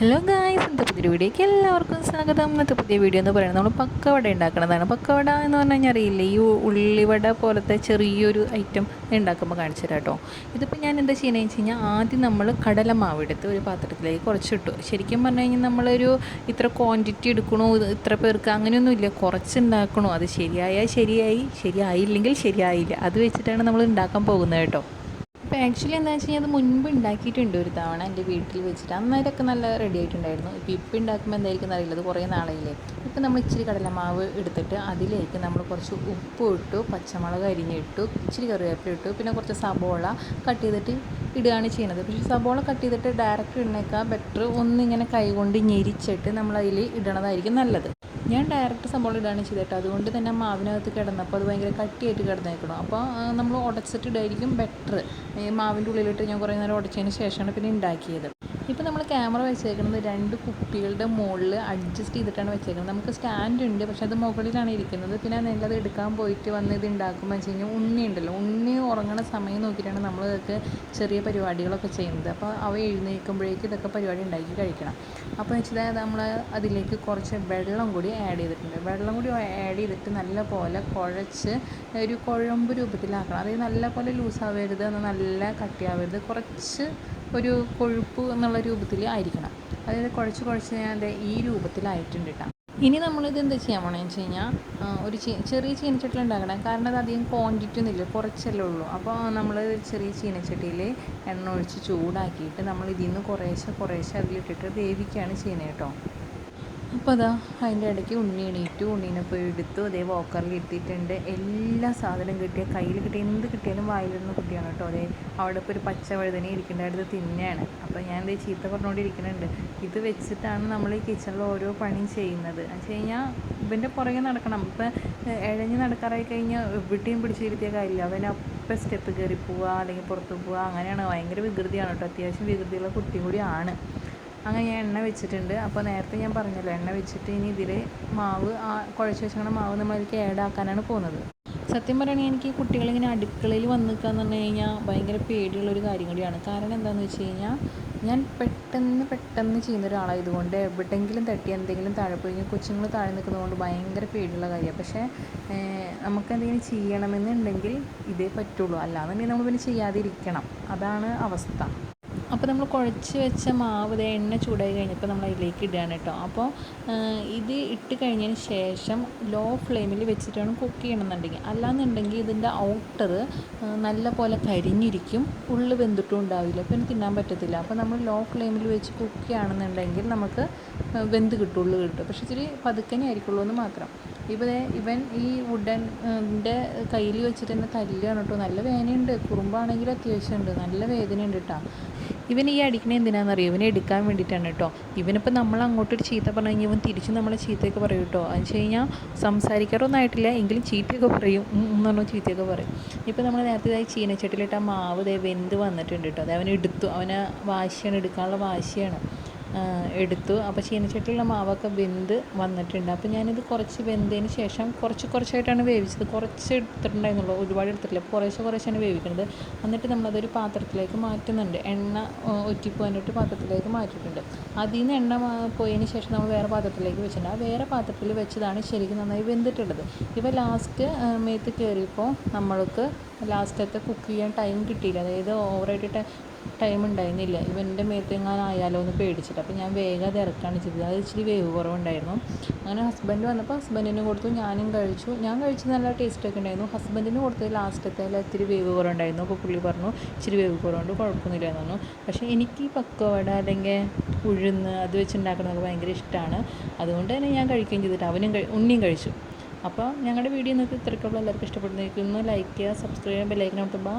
Hello guys ഇന്നത്തെ പുതിയ വീഡിയോയ്ക്ക് എല്ലാവർക്കും സ്വാഗതം. ഇന്നത്തെ പുതിയ വീഡിയോ എന്ന് പറയുന്നത് നമ്മൾ പക്കവട ഉണ്ടാക്കുന്നതാണ്. പക്കവട എന്ന് പറഞ്ഞാൽ കഴിഞ്ഞാൽ അറിയില്ല ഈ ഉള്ളിവട പോലത്തെ ചെറിയൊരു ഐറ്റം ഉണ്ടാക്കുമ്പോൾ കാണിച്ചു തരാം കേട്ടോ ഇതിപ്പോൾ ഞാൻ എന്താ ചെയ്യുന്നത് വെച്ച് കഴിഞ്ഞാൽ ആദ്യം നമ്മൾ കടലമാവ് എടുത്ത് ഒരു പാത്രത്തിലേക്ക് കുറച്ചിട്ടു. ശരിക്കും പറഞ്ഞു കഴിഞ്ഞാൽ നമ്മളൊരു ഇത്ര ക്വാണ്ടിറ്റി എടുക്കണോ ഇത്ര പേർക്ക് അങ്ങനെയൊന്നുമില്ല കുറച്ച് ഉണ്ടാക്കണോ അത് ശരിയായാൽ ശരിയായി ശരിയായില്ലെങ്കിൽ ശരിയായില്ല. അത് വെച്ചിട്ടാണ് നമ്മൾ ഉണ്ടാക്കാൻ പോകുന്നത് കേട്ടോ. അപ്പോൾ ആക്ച്വലി എന്താ വെച്ച് കഴിഞ്ഞാൽ അത് മുൻപ് ഉണ്ടാക്കിയിട്ടുണ്ട് ഒരു തവണ എന്റെ വീട്ടിൽ വെച്ചിട്ട്. അന്നേരമൊക്കെ നല്ല റെഡി ആയിട്ടുണ്ടായിരുന്നു. ഇപ്പോൾ ഇപ്പം ഉണ്ടാക്കുമ്പോൾ എന്തായിരിക്കും അറിയില്ല അത് കുറേ നാളായില്ലേ. ഇപ്പം നമ്മൾ ഇച്ചിരി കടലമാവ് എടുത്തിട്ട് അതിലേക്ക് നമ്മൾ കുറച്ച് ഉപ്പ് ഇട്ടു പച്ചമുളക് അരിഞ്ഞിട്ടു ഇച്ചിരി കറിവേപ്പില ഇട്ടു പിന്നെ കുറച്ച് സബോള കട്ട് ചെയ്തിട്ട് ഇടുകയാണ് ചെയ്യുന്നത്. പക്ഷേ സബോള കട്ട് ചെയ്തിട്ട് ഡയറക്റ്റ് ഇടുന്നേക്കാൾ ബെറ്റർ ഒന്നിങ്ങനെ കൈകൊണ്ട് ഞെരിച്ചിട്ട് നമ്മൾ അതിൽ ഇടണതായിരിക്കും നല്ലത്. ഞാൻ ഡയറക്റ്റ് സംഭവം ഇടാണ് ചെയ്തിട്ട് അതുകൊണ്ട് തന്നെ മാവിനകത്ത് കിടന്നപ്പോൾ അത് ഭയങ്കര കട്ടിയായിട്ട് കിടന്നേക്കണം. അപ്പോൾ നമ്മൾ ഉടച്ചിട്ടിടായിരിക്കും ബെറ്റർ മാവിന്റെ ഉള്ളിലിട്ട് ഞാൻ കുറേ നേരം ഉടച്ചതിന് ശേഷമാണ് പിന്നെ ഉണ്ടാക്കിയത്. ഇപ്പോൾ നമ്മൾ ക്യാമറ വെച്ചേക്കുന്നത് രണ്ട് കുപ്പികളുടെ മുകളിൽ അഡ്ജസ്റ്റ് ചെയ്തിട്ടാണ് വെച്ചേക്കുന്നത്. നമുക്ക് സ്റ്റാൻഡ് ഉണ്ട് പക്ഷെ അത് മുകളിലാണ് ഇരിക്കുന്നത്. പിന്നെ നല്ലത് എടുക്കാൻ പോയിട്ട് വന്ന് ഇത് ഉണ്ടാക്കുമ്പോൾ വെച്ച് കഴിഞ്ഞാൽ ഉണ്ണി ഉണ്ടല്ലോ. ഉണ്ണി ഉറങ്ങണ സമയം നോക്കിയിട്ടാണ് നമ്മൾ ഇതൊക്കെ ചെറിയ പരിപാടികളൊക്കെ ചെയ്യുന്നത്. അപ്പോൾ അവ എഴുന്നേൽക്കുമ്പോഴേക്കും ഇതൊക്കെ പരിപാടി ഉണ്ടാക്കി കഴിക്കണം. അപ്പോൾ വെച്ചാൽ നമ്മൾ അതിലേക്ക് കുറച്ച് വെള്ളം കൂടി ആഡ് ചെയ്തിട്ടുണ്ട്. വെള്ളം കൂടി ആഡ് ചെയ്തിട്ട് നല്ല പോലെ കുഴച്ച് ഒരു കുഴമ്പ് രൂപത്തിലാക്കണം. അതായത് നല്ല പോലെ ലൂസാവരുത് എന്നാൽ നല്ല കട്ടിയാവരുത്. കുറച്ച് ഒരു കൊഴുപ്പ് എന്നുള്ള രൂപത്തിൽ ആയിരിക്കണം. അതായത് കുഴച്ച് കുഴച്ച് ഞാൻ ഈ രൂപത്തിലായിട്ടുണ്ട് കേട്ടോ ഇനി നമ്മളിത് എന്താ ചെയ്യാൻ പോകണമെന്ന് വെച്ച് കഴിഞ്ഞാൽ ഒരു ചെറിയ ചീനച്ചട്ടി ഉണ്ടാക്കണം. കാരണം അത് അധികം ക്വാണ്ടിറ്റി ഒന്നുമില്ല കുറച്ചല്ലേ ഉള്ളൂ. അപ്പോൾ നമ്മൾ ചെറിയ ചീനച്ചട്ടിയിൽ എണ്ണ ഒഴിച്ച് ചൂടാക്കിയിട്ട് നമ്മൾ ഇതിൽ നിന്ന് കുറേശ്ശെ കുറേശ്ശെ അതിലിട്ടിട്ട് വേവിക്കുകയാണ് ചെയ്യുന്നത് കേട്ടോ അപ്പോൾ അതാ അതിന്റെ ഇടയ്ക്ക് ഉണ്ണി എണീറ്റു. ഉണ്ണീനെ പോയി എടുത്തു. അതേ വോക്കറിൽ എത്തിയിട്ടുണ്ട് എല്ലാ സാധനം കിട്ടിയ കയ്യിൽ കിട്ടിയ എന്ത് കിട്ടിയാലും വായിലിരുന്ന കുട്ടിയാണ് കേട്ടോ അതേ അവിടെ ഇപ്പോൾ ഒരു പച്ച വഴുതനെ ഇരിക്കേണ്ടത് തിന്നെയാണ് അപ്പോൾ ഞാൻ ഇത് ചീത്ത പറഞ്ഞുകൊണ്ടിരിക്കുന്നുണ്ട്. ഇത് വെച്ചിട്ടാണ് നമ്മൾ ഈ കിച്ചണിൽ ഓരോ പണിയും ചെയ്യുന്നത്. എന്ന് വെച്ച് കഴിഞ്ഞാൽ ഇവന്റെ പുറകെ നടക്കണം. ഇപ്പം ഇഴഞ്ഞ് നടക്കാറായി കഴിഞ്ഞാൽ എവിടെയും പിടിച്ചിരുത്തിയ കാര്യമില്ല. അവൻ അപ്പം സ്റ്റെപ്പ് കയറി പോവുക അല്ലെങ്കിൽ പുറത്ത് പോവുക അങ്ങനെയാണ്. ഭയങ്കര വികൃതിയാണ് കേട്ടോ. അത്യാവശ്യം വികൃതിയുള്ള കുട്ടി കൂടിയാണ് അങ്ങനെ ഞാൻ എണ്ണ വെച്ചിട്ടുണ്ട്. അപ്പോൾ നേരത്തെ ഞാൻ പറഞ്ഞല്ലോ എണ്ണ വെച്ചിട്ട് ഇനി ഇതിൽ മാവ് ആ കുഴച്ച് വെച്ചിരിക്കുന്ന മാവ് നമ്മൾ അതിലേക്ക് ആഡ് ആക്കാനാണ് പോകുന്നത്. സത്യം പറയുകയാണെങ്കിൽ എനിക്ക് കുട്ടികളിങ്ങനെ അടുക്കളയിൽ വന്ന് നിൽക്കുക എന്ന് പറഞ്ഞു കഴിഞ്ഞാൽ ഭയങ്കര പേടിയുള്ളൊരു കാര്യം കൂടിയാണ്. കാരണം എന്താണെന്ന് വെച്ച് കഴിഞ്ഞാൽ ഞാൻ പെട്ടെന്ന് പെട്ടെന്ന് ചെയ്യുന്ന ഒരാളായതുകൊണ്ട് എവിടെയെങ്കിലും തട്ടി എന്തെങ്കിലും താഴെ പോയി കൊച്ചുങ്ങൾ താഴെ നിൽക്കുന്നതുകൊണ്ട് ഭയങ്കര പേടിയുള്ള കാര്യമാണ്. പക്ഷേ നമുക്ക് എന്തെങ്കിലും ചെയ്യണമെന്നുണ്ടെങ്കിൽ ഇതേ പറ്റുള്ളൂ. അല്ലാന്നുണ്ടെങ്കിൽ നമ്മൾ പിന്നെ ചെയ്യാതിരിക്കണം. അതാണ് അവസ്ഥ. അപ്പോൾ നമ്മൾ കുഴച്ച് വെച്ച മാവ് ദേ എണ്ണ ചൂടായി കഴിഞ്ഞപ്പോൾ നമ്മൾ അതിലേക്ക് ഇടുകയാണ് കേട്ടോ. അപ്പോൾ ഇത് ഇട്ട് കഴിഞ്ഞതിന് ശേഷം ലോ ഫ്ലെയിമിൽ വെച്ചിട്ട് വേണം കുക്ക് ചെയ്യണമെന്നുണ്ടെങ്കിൽ. അല്ലാന്നുണ്ടെങ്കിൽ ഇതിന്റെ ഔട്ടർ നല്ല പോലെ കരിഞ്ഞിരിക്കും. ഉള്ളു വെന്തിട്ടും ഉണ്ടാവില്ല. പിന്നെ തിന്നാൻ പറ്റത്തില്ല. അപ്പോൾ നമ്മൾ ലോ ഫ്ലെയിമിൽ വെച്ച് കുക്ക് ചെയ്യുകയാണെന്നുണ്ടെങ്കിൽ നമുക്ക് വെന്ത് കിട്ടും ഉള്ളു കിട്ടും. പക്ഷേ ഇച്ചിരി പതുക്കനെ ആയിരിക്കുള്ളൂ എന്ന് മാത്രം. ഇവിടെ ഇവൻ ഈ വുഡന്റെ കയ്യിൽ വെച്ചിട്ട് തന്നെ തല്ലുകയാണ് കേട്ടോ. നല്ല വേദനയുണ്ട്. കുറുമ്പാണെങ്കിൽ അത്യാവശ്യമുണ്ട്. നല്ല വേദനയുണ്ട് കേട്ടോ. ഇവൻ ഈ അടിക്കണ എന്തിനാണെന്നറിയോ ഇവനെ എടുക്കാൻ വേണ്ടിയിട്ടാണ് കേട്ടോ ഇവനിപ്പോൾ നമ്മൾ അങ്ങോട്ടൊരു ചീത്ത പറഞ്ഞു കഴിഞ്ഞാൽ ഇവൻ തിരിച്ച് നമ്മളെ ചീത്തയൊക്കെ പറയും കേട്ടോ എന്ന് വെച്ച് കഴിഞ്ഞാൽ സംസാരിക്കാറൊന്നും ആയിട്ടില്ല. എങ്കിലും ചീത്തയൊക്കെ പറയും. എന്ന് പറഞ്ഞാൽ ചീത്തയൊക്കെ പറയും. ഇപ്പോൾ നമ്മൾ നേരത്തെ ഇതായി ചീനച്ചട്ടിയിലിട്ട് ആ മാവ് ദേ വെന്ത് വന്നിട്ടുണ്ട് കേട്ടോ അത് അവൻ എടുത്തു. അവന് വാശിയാണ്. എടുക്കാനുള്ള വാശിയാണ്. എടുത്തു. അപ്പോൾ ചീനച്ചട്ടിയിലുള്ള മാവൊക്കെ വെന്ത് വന്നിട്ടുണ്ട്. അപ്പോൾ ഞാനിത് കുറച്ച് വെന്തതിന് ശേഷം കുറച്ച് കുറച്ചായിട്ടാണ് വേവിച്ചത്. കുറച്ച് എടുത്തിട്ടുണ്ടായിരുന്നുള്ളൂ. ഒരുപാട് എടുത്തിട്ടില്ല. കുറേശ്ശെ കുറേശ്ശെയാണ് വേവിക്കുന്നത് എന്നിട്ട് നമ്മളതൊരു പാത്രത്തിലേക്ക് മാറ്റുന്നുണ്ട്. എണ്ണ ഒറ്റിപ്പോകാനായിട്ട് പാത്രത്തിലേക്ക് മാറ്റിയിട്ടുണ്ട്. അതിൽ നിന്ന് എണ്ണ പോയതിന് ശേഷം നമ്മൾ വേറെ പാത്രത്തിലേക്ക് വെച്ചിട്ടുണ്ട്. ആ വേറെ പാത്രത്തിൽ വെച്ചതാണ് ശരിക്കും നന്നായി വെന്തിട്ടുള്ളത്. ഇപ്പോൾ ലാസ്റ്റ് മേത്ത് കയറിയപ്പോൾ നമ്മൾക്ക് ലാസ്റ്റത്തെ കുക്ക് ചെയ്യാൻ ടൈം കിട്ടിയില്ല. അതായത് ഓവറായിട്ട് ടൈം ഉണ്ടായിരുന്നില്ല. ഇവന്റെ മേത്തെങ്ങാനായാലോ എന്ന് പേടിച്ചിട്ട്. അപ്പോൾ ഞാൻ വേഗം അത് ഇറക്കാണ് ചെയ്തത്. അത് ഇച്ചിരി വേവ് കുറവുണ്ടായിരുന്നു. അങ്ങനെ ഹസ്ബൻഡ് വന്നപ്പോൾ ഹസ്ബൻഡിന് കൊടുത്തു. ഞാനും കഴിച്ചു. ഞാൻ കഴിച്ചത് നല്ല ടേസ്റ്റൊക്കെ ഉണ്ടായിരുന്നു. ഹസ്ബൻഡിന് കൊടുത്തത് ലാസ്റ്റത്തെ ഇത്തിരി വേവ് കുറവുണ്ടായിരുന്നു. അപ്പോൾ പുള്ളി പറഞ്ഞു ഇച്ചിരി വേവ് കുറവുണ്ട് കുഴപ്പമൊന്നുമില്ല എന്ന് പറഞ്ഞു. പക്ഷേ എനിക്ക് ഈ പക്കവട അല്ലെങ്കിൽ ഉഴുന്ന് അത് വെച്ചുണ്ടാക്കുന്നത് ഭയങ്കര ഇഷ്ടമാണ്. അതുകൊണ്ട് തന്നെ ഞാൻ കഴിക്കുകയും ചെയ്തിട്ട് അവനും ഉണ്ണിയും കഴിച്ചു. അപ്പോൾ ഞങ്ങളുടെ വീഡിയോ നിങ്ങൾക്ക് ഇത്രയ്ക്കുള്ള എല്ലാവർക്കും ഇഷ്ടപ്പെടുന്നതായിരിക്കുന്നു ലൈക്ക് ചെയ്യുക സബ്സ്ക്രൈബ് ചെയ്യുക ബെല്ലൈക്കൻ അമർത്തുമ്പോൾ